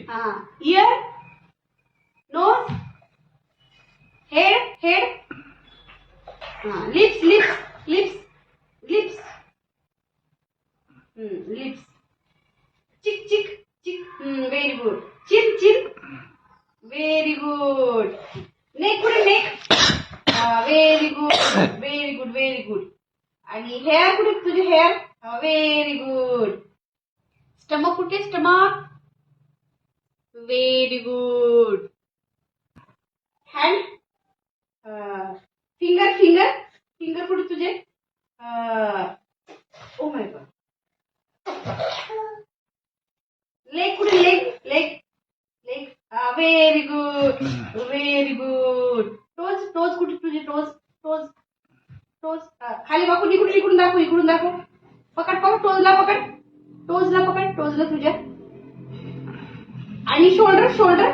हा year knows head head हा lips lips lips lips lips cheek cheek cheek very good chin chin very good neck कुठे neck very good very good very good आणि hair कुठे तुझे hair very good stomach कुठे stomach very good hand uh, finger finger finger put tujhe uh, oh my god leg put leg leg leg uh, very good very good toes toes put tujhe toes toes toes खाली बघू इकडून इकडून दाखव इकडून दाखव पकड पकड टोजला पकड टोजला पकड टोजला तुझ्या आणि शोल्डर शोल्डर.